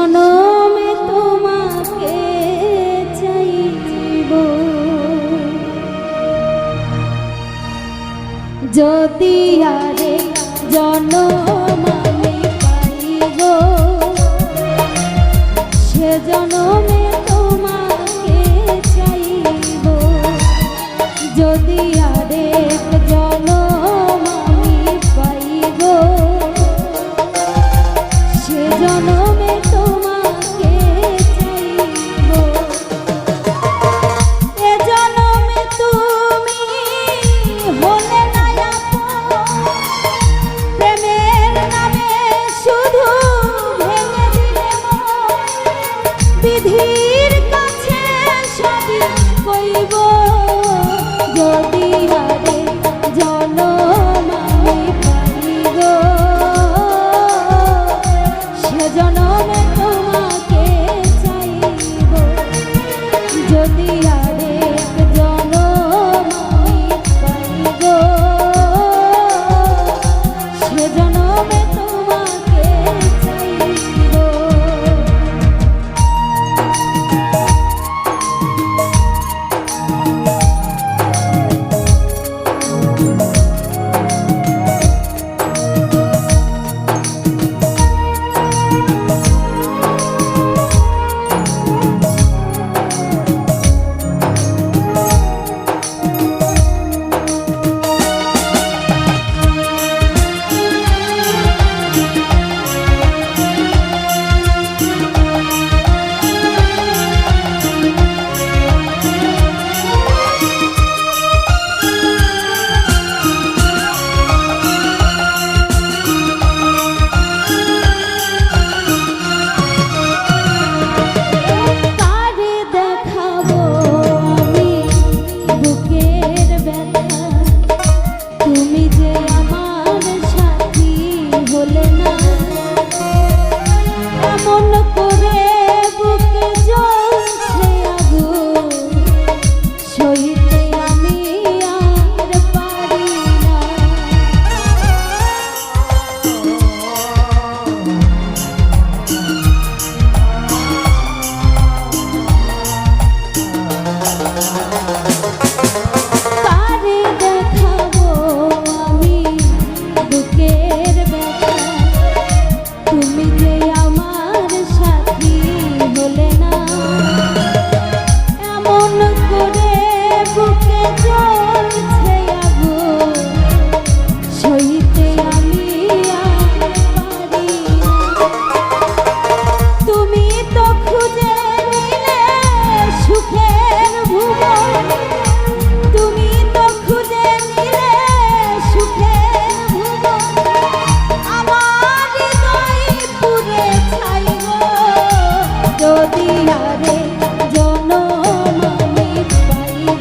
জনমে তোমাকে চাই যদি আর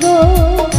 গো।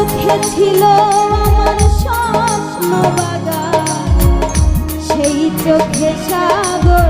চোখে ছিল আমার স্বপ্ন বাগা সেই চোখে সাগর